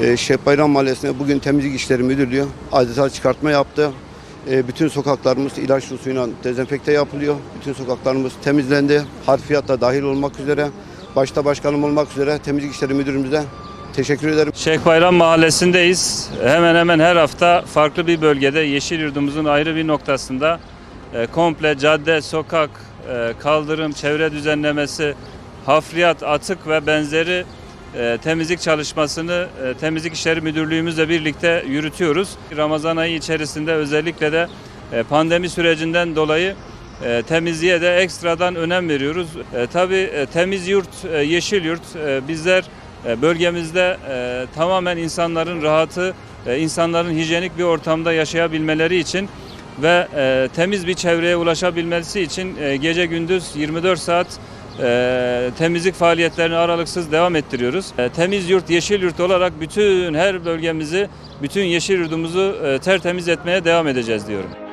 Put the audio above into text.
E, Şeyh Bayram Mahallesi'ne bugün temizlik işleri müdürlüğü adeta çıkartma yaptı. E, bütün sokaklarımız ilaçlı suyla dezenfekte yapılıyor. Bütün sokaklarımız temizlendi. Harfiyat da dahil olmak üzere. Başta başkanım olmak üzere temizlik işleri müdürümüze teşekkür ederim. Şeyh Bayram Mahallesi'ndeyiz. Hemen hemen her hafta farklı bir bölgede Yeşil Yurdumuzun ayrı bir noktasında e, komple cadde, sokak, e, kaldırım, çevre düzenlemesi, hafriyat, atık ve benzeri e, temizlik çalışmasını e, Temizlik İşleri Müdürlüğümüzle birlikte yürütüyoruz. Ramazan ayı içerisinde özellikle de e, pandemi sürecinden dolayı temizliğe de ekstradan önem veriyoruz. E, tabii temiz yurt, yeşil yurt bizler bölgemizde tamamen insanların rahatı, insanların hijyenik bir ortamda yaşayabilmeleri için ve temiz bir çevreye ulaşabilmesi için gece gündüz 24 saat e, temizlik faaliyetlerini aralıksız devam ettiriyoruz. E, temiz yurt, yeşil yurt olarak bütün her bölgemizi, bütün yeşil yurdumuzu e, tertemiz etmeye devam edeceğiz diyorum.